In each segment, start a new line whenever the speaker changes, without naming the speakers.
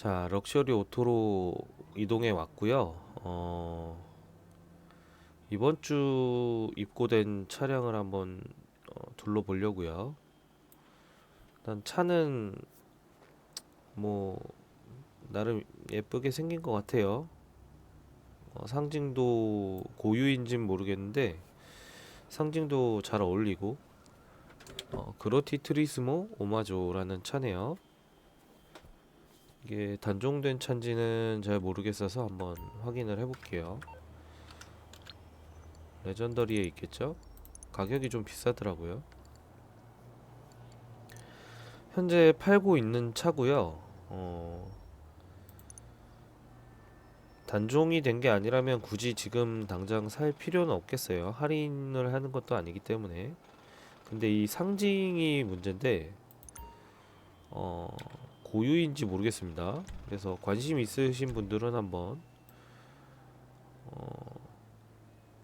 자, 럭셔리 오토로 이동해 왔고요. 어, 이번 주 입고된 차량을 한번 어, 둘러보려고요. 일단 차는 뭐 나름 예쁘게 생긴 것 같아요. 어, 상징도 고유인진 모르겠는데 상징도 잘 어울리고 어, 그로티 트리스모 오마조라는 차네요. 이게 단종된 차인지는 잘 모르겠어서 한번 확인을 해볼게요. 레전더리에 있겠죠? 가격이 좀 비싸더라고요. 현재 팔고 있는 차고요. 어, 단종이 된 게 아니라면 굳이 지금 당장 살 필요는 없겠어요. 할인을 하는 것도 아니기 때문에. 근데 이 상징이 문제인데, 어, 고유인지 모르겠습니다. 그래서 관심 있으신 분들은 한번 어,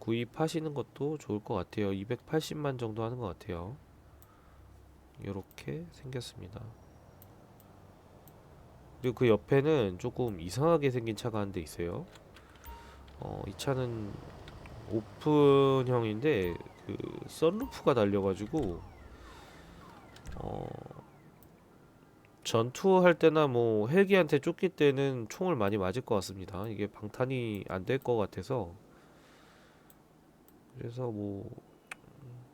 구입하시는 것도 좋을 것 같아요. 280만 정도 하는 것 같아요. 이렇게 생겼습니다. 그리고 그 옆에는 조금 이상하게 생긴 차가 한 대 있어요. 어, 이 차는 오픈형인데 그 썬루프가 달려가지고 어, 전투할 때나 뭐 헬기한테 쫓길 때는 총을 많이 맞을 것 같습니다. 이게 방탄이 안 될 것 같아서 그래서 뭐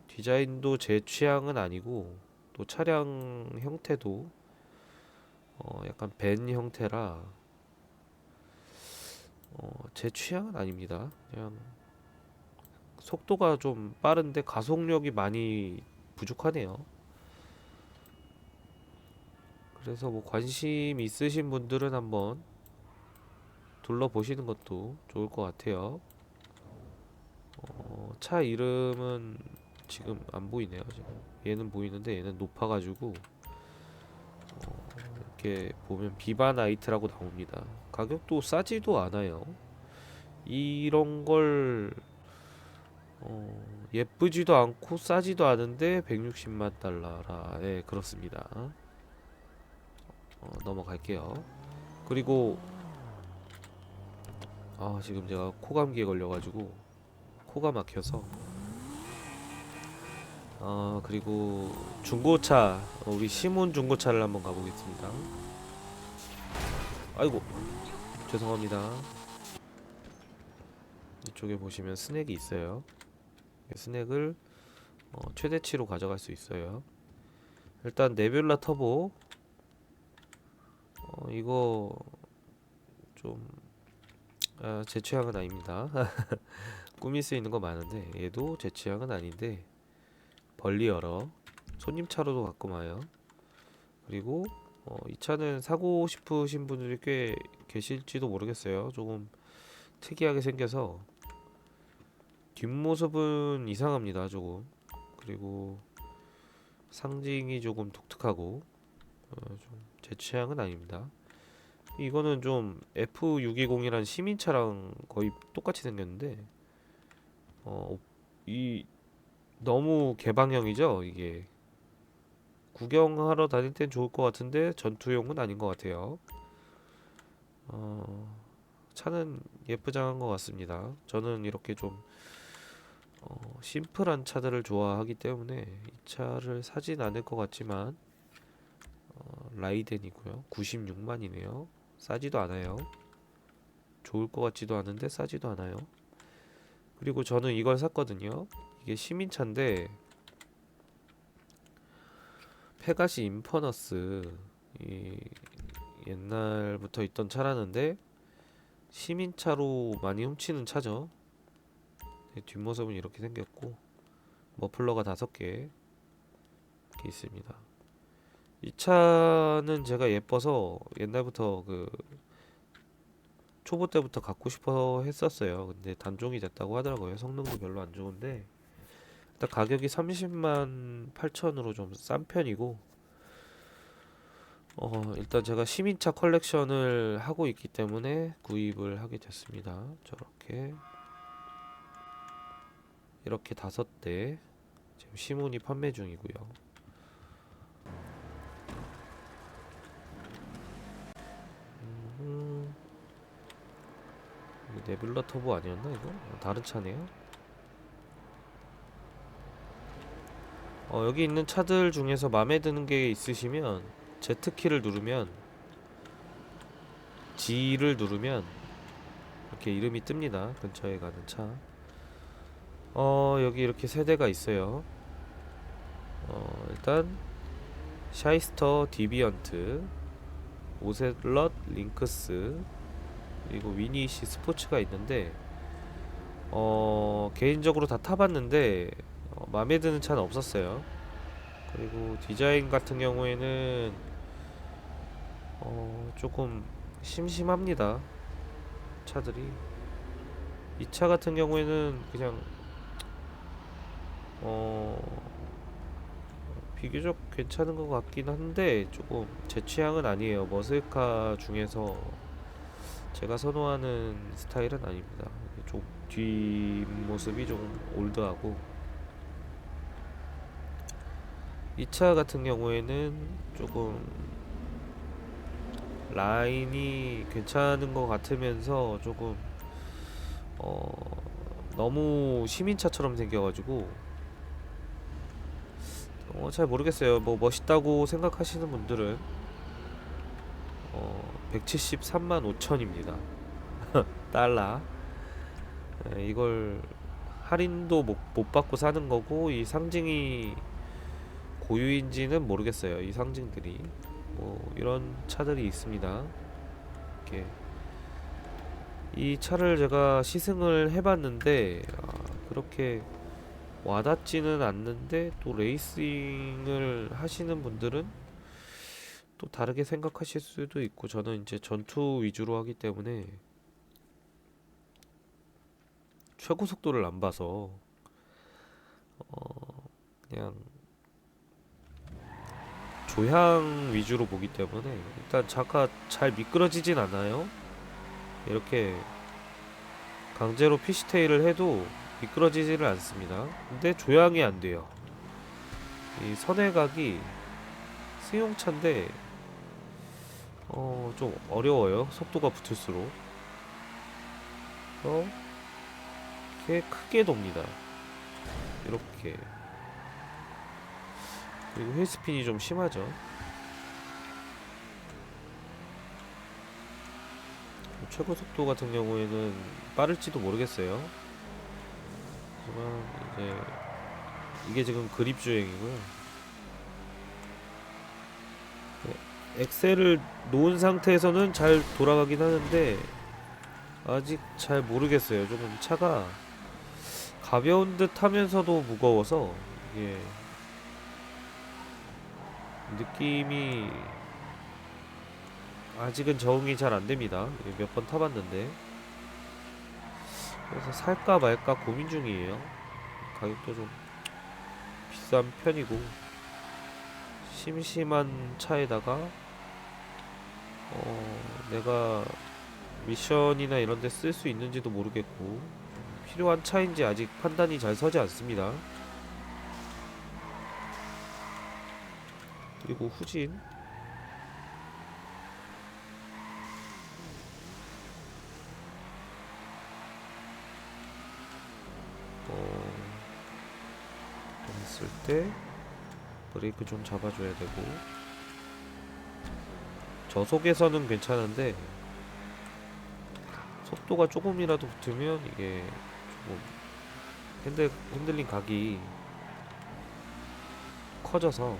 디자인도 제 취향은 아니고 또 차량 형태도 어 약간 밴 형태라 어 제 취향은 아닙니다. 그냥 속도가 좀 빠른데 가속력이 많이 부족하네요. 그래서 뭐 관심 있으신 분들은 한번 둘러보시는 것도 좋을 것 같아요. 어, 차 이름은 지금 안 보이네요. 지금 얘는 보이는데 얘는 높아가지고 어, 이렇게 보면 비바나이트라고 나옵니다. 가격도 싸지도 않아요. 이런 걸 어, 예쁘지도 않고 싸지도 않은데 160만 달러라. 예, 그렇습니다. 어, 넘어갈게요. 그리고 아 지금 제가 코감기에 걸려가지고 코가 막혀서 아 그리고 중고차 어, 우리 시몬 중고차를 한번 가보겠습니다. 아이고 죄송합니다. 이쪽에 보시면 스낵이 있어요. 이 스낵을 어, 최대치로 가져갈 수 있어요. 일단 네뷸라 터보 어, 이거 좀, 아, 제 취향은 아닙니다. 꾸밀 수 있는 거 많은데, 얘도 제 취향은 아닌데, 벌리 열어. 손님 차로도 가끔 와요. 그리고, 어, 이 차는 사고 싶으신 분들이 꽤 계실지도 모르겠어요. 조금 특이하게 생겨서, 뒷모습은 이상합니다, 조금. 그리고, 상징이 조금 독특하고, 어, 좀 제 취향은 아닙니다. 이거는 좀 F620이란 시민차랑 거의 똑같이 생겼는데 어, 이 너무 개방형이죠, 이게. 구경하러 다닐 땐 좋을 것 같은데 전투용은 아닌 것 같아요. 어, 차는 예쁘장한 것 같습니다. 저는 이렇게 좀 어, 심플한 차들을 좋아하기 때문에 이 차를 사진 않을 것 같지만 어, 라이덴이고요. 96만이네요. 싸지도 않아요. 좋을 것 같지도 않은데 싸지도 않아요. 그리고 저는 이걸 샀거든요. 이게 시민차인데 페가시 인퍼너스 이 옛날부터 있던 차라는데 시민차로 많이 훔치는 차죠. 네, 뒷모습은 이렇게 생겼고 머플러가 다섯 개 있습니다. 이 차는 제가 예뻐서 옛날부터 그 초보 때부터 갖고 싶어 했었어요. 근데 단종이 됐다고 하더라고요. 성능도 별로 안 좋은데 일단 가격이 30만 8천으로 좀 싼 편이고 어 일단 제가 시민차 컬렉션을 하고 있기 때문에 구입을 하게 됐습니다. 저렇게 이렇게 다섯 대 지금 시몬이 판매 중이고요. 네뷸라 터보 아니었나 이거? 어, 다른 차네요. 어, 여기 있는 차들 중에서 마음에 드는 게 있으시면 Z키를 누르면 G를 누르면 이렇게 이름이 뜹니다. 근처에 가는 차. 어, 여기 이렇게 세 대가 있어요. 어, 일단 샤이스터 디비언트, 오셀럿 링크스, 그리고 위니시 스포츠가 있는데 어, 개인적으로 다 타봤는데 어, 마음에 드는 차는 없었어요. 그리고 디자인 같은 경우에는 어, 조금 심심합니다. 차들이 이 차 같은 경우에는 그냥 어 비교적 괜찮은 것 같긴 한데 조금 제 취향은 아니에요. 머슬카 중에서 제가 선호하는 스타일은 아닙니다. 좀 뒷모습이 좀 올드하고 이 차 같은 경우에는 조금 라인이 괜찮은 것 같으면서 조금 어 너무 시민차처럼 생겨가지고 어 잘 모르겠어요. 뭐 멋있다고 생각하시는 분들은 어 173만 5천입니다. 달러. 예, 이걸 할인도 못, 못 받고 사는 거고 이 상징이 고유인지는 모르겠어요. 이 상징들이 뭐 이런 차들이 있습니다. 이렇게 이 차를 제가 시승을 해봤는데 아, 그렇게 와닿지는 않는데 또 레이싱을 하시는 분들은 또 다르게 생각하실 수도 있고 저는 이제 전투 위주로 하기 때문에 최고 속도를 안 봐서 어 그냥 조향 위주로 보기 때문에 일단 차가 잘 미끄러지진 않아요. 이렇게 강제로 피시테일을 해도 미끄러지지를 않습니다. 근데 조향이 안 돼요. 이 선회각이 승용차인데 어 좀 어려워요. 속도가 붙을수록. 어 이렇게 크게 돕니다. 이렇게. 그리고 휠스핀이 좀 심하죠. 최고 속도 같은 경우에는 빠를지도 모르겠어요. 하지만 이제 이게 지금 그립 주행이고요. 네, 엑셀을 놓은 상태에서는 잘 돌아가긴 하는데 아직 잘 모르겠어요. 조금 차가 가벼운 듯 하면서도 무거워서 이게 느낌이 아직은 적응이 잘 안 됩니다. 몇번 타봤는데. 그래서 살까 말까 고민 중이에요. 가격도 좀 비싼 편이고 심심한 차에다가 어 내가 미션이나 이런 데 쓸 수 있는지도 모르겠고 필요한 차인지 아직 판단이 잘 서지 않습니다. 그리고 후진 어, 했을 때 브레이크 좀 잡아줘야 되고 저속에서는 괜찮은데 속도가 조금이라도 붙으면 이게 조금 핸들 핸들링 각이 커져서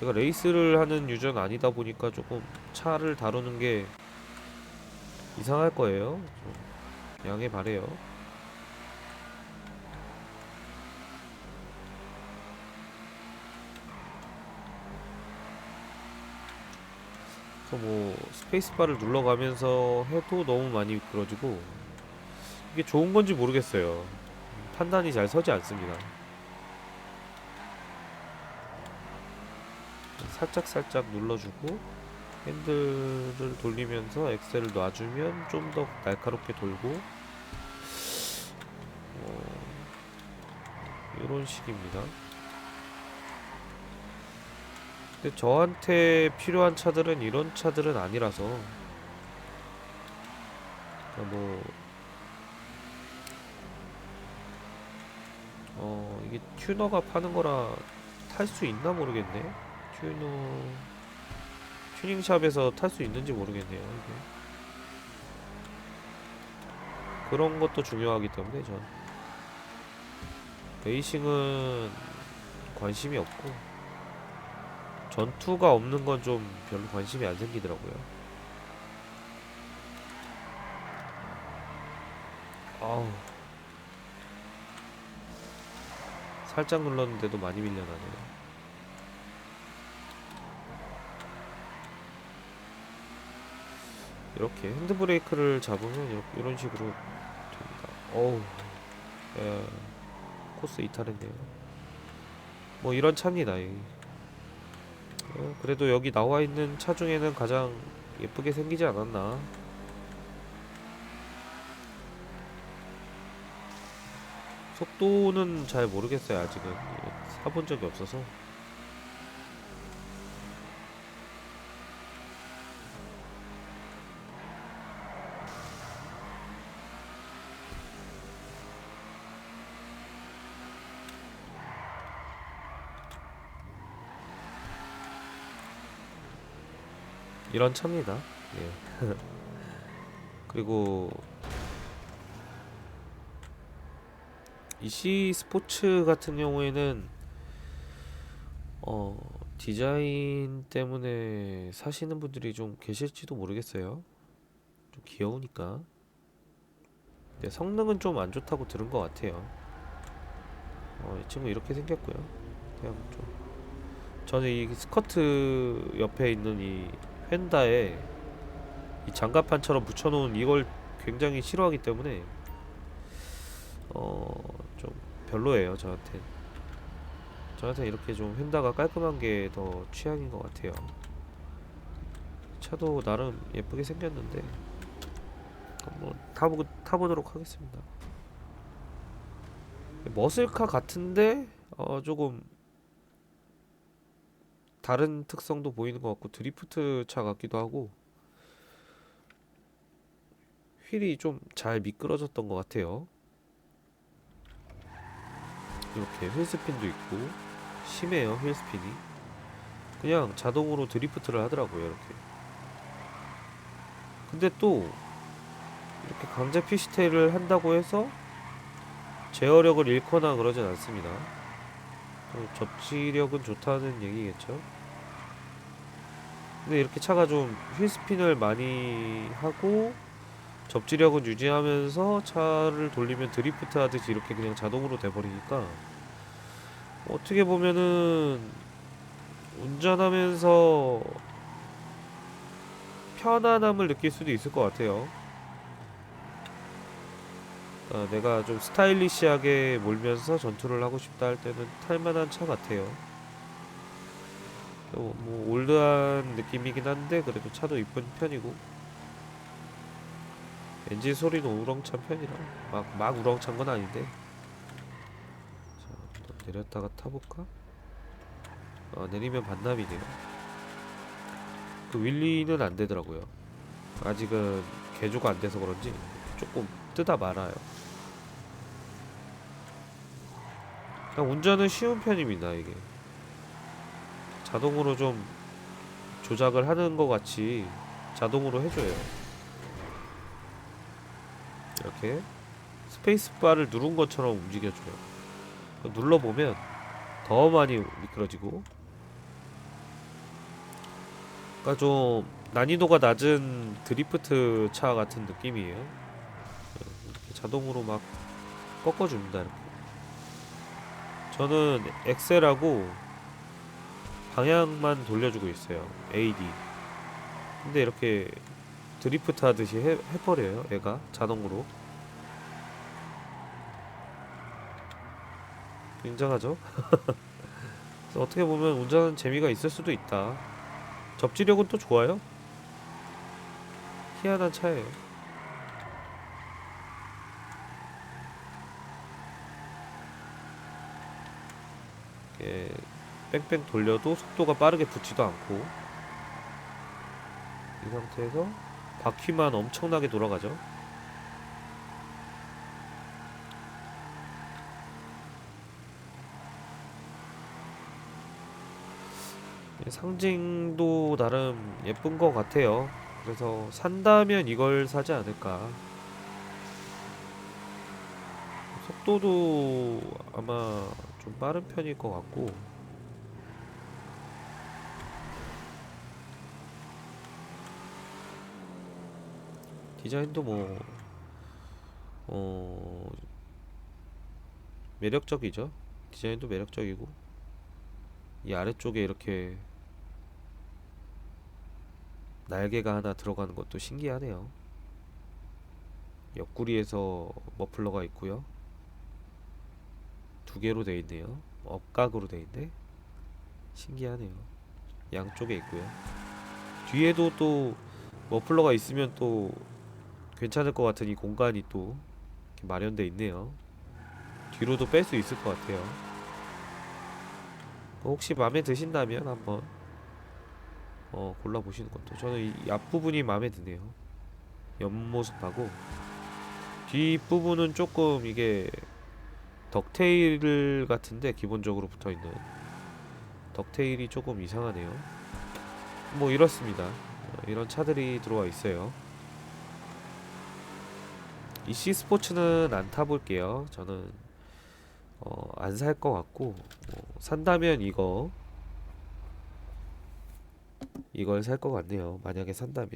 제가 레이스를 하는 유저는 아니다 보니까 조금 차를 다루는 게 이상할 거예요. 좀 양해 바래요. 그래서 뭐 스페이스바를 눌러가면서 해도 너무 많이 미끄러지고 이게 좋은 건지 모르겠어요. 판단이 잘 서지 않습니다. 살짝 살짝 눌러주고 핸들을 돌리면서 엑셀을 놔주면 좀 더 날카롭게 돌고 어, 이런 식입니다. 근데 저한테 필요한 차들은 이런 차들은 아니라서 그러니까 뭐 어, 이게 튜너가 파는 거라 탈 수 있나 모르겠네. 튜너 튜닝샵에서 탈 수 있는지 모르겠네요. 이게. 그런 것도 중요하기 때문에 전 레이싱은 관심이 없고 전투가 없는 건 좀 별로 관심이 안 생기더라고요. 아우 살짝 눌렀는데도 많이 밀려나네요. 이렇게 핸드브레이크를 잡으면 이런 식으로 됩니다. 어우, 예, 코스 이탈했네요. 뭐 이런 차입니다. 이. 어, 그래도 여기 나와 있는 차 중에는 가장 예쁘게 생기지 않았나. 속도는 잘 모르겠어요. 아직은 예, 사본 적이 없어서. 이런 차입니다. 예. 그리고 이 C 스포츠 같은 경우에는 어 디자인 때문에 사시는 분들이 좀 계실지도 모르겠어요. 좀 귀여우니까. 근데 성능은 좀 안 좋다고 들은 것 같아요. 어, 이 친구 이렇게 생겼고요. 그냥 좀 저는 이 스커트 옆에 있는 이 펜다에 이 장갑판처럼 붙여놓은 이걸 굉장히 싫어하기 때문에 어 좀 별로예요 저한테. 저한테 이렇게 좀 펜다가 깔끔한 게 더 취향인 것 같아요. 차도 나름 예쁘게 생겼는데 한번 타보, 타보도록 하겠습니다. 머슬카 같은데 어 조금 다른 특성도 보이는 것 같고 드리프트 차 같기도 하고 휠이 좀 잘 미끄러졌던 것 같아요. 이렇게 휠스핀도 있고 심해요 휠스핀이. 그냥 자동으로 드리프트를 하더라고요 이렇게. 근데 또 이렇게 강제 피시테를 한다고 해서 제어력을 잃거나 그러진 않습니다. 또 접지력은 좋다는 얘기겠죠. 근데 이렇게 차가 좀 휠스핀을 많이 하고 접지력은 유지하면서 차를 돌리면 드리프트 하듯이 이렇게 그냥 자동으로 돼버리니까 어떻게 보면은 운전하면서 편안함을 느낄 수도 있을 것 같아요. 아, 내가 좀 스타일리시하게 몰면서 전투를 하고 싶다 할 때는 탈만한 차 같아요. 어, 뭐 올드한 느낌이긴 한데 그래도 차도 이쁜 편이고. 엔진 소리는 우렁찬 편이라. 막, 막 우렁찬 건 아닌데. 자, 또 내렸다가 타볼까? 아, 내리면 반납이네요. 그 윌리는 안 되더라고요. 아직은 개조가 안 돼서 그런지 조금 뜨다 말아요. 운전은 쉬운 편입니다 이게 자동으로 좀 조작을 하는 것 같이 자동으로 해줘요. 이렇게 스페이스바를 누른 것처럼 움직여줘요. 눌러보면 더 많이 미끄러지고 그러니까 좀 난이도가 낮은 드리프트 차 같은 느낌이에요. 이렇게 자동으로 막 꺾어줍니다. 이렇게. 저는 엑셀하고 방향만 돌려주고 있어요. AD. 근데 이렇게 드리프트 하듯이 해, 해버려요. 얘가 자동으로. 굉장하죠? 어떻게 보면 운전하는 재미가 있을 수도 있다. 접지력은 또 좋아요. 희한한 차예요. 예, 뺑뺑 돌려도 속도가 빠르게 붙지도 않고 이 상태에서 바퀴만 엄청나게 돌아가죠. 예, 상징도 나름 예쁜 것 같아요. 그래서 산다면 이걸 사지 않을까. 속도도 아마 좀 빠른 편일 것 같고. 디자인도 뭐, 어, 매력적이죠. 디자인도 매력적이고. 이 아래쪽에 이렇게 날개가 하나 들어가는 것도 신기하네요. 옆구리에서 머플러가 있고요. 두 개로 되어 있네요. 업각으로 되어 있네. 신기하네요. 양쪽에 있고요. 뒤에도 또 머플러가 있으면 또 괜찮을 것 같은 이 공간이 또 마련돼 있네요. 뒤로도 뺄 수 있을 것 같아요. 혹시 마음에 드신다면 한번 어, 골라보시는 것도 저는 이 앞부분이 마음에 드네요. 옆모습하고 뒷부분은 조금 이게 덕테일 같은데 기본적으로 붙어있는 덕테일이 조금 이상하네요. 뭐 이렇습니다. 어, 이런 차들이 들어와 있어요. 이C 스포츠는 안 타볼게요. 저는 어, 안 살 것 같고 뭐 산다면 이거 이걸 살 것 같네요. 만약에 산다면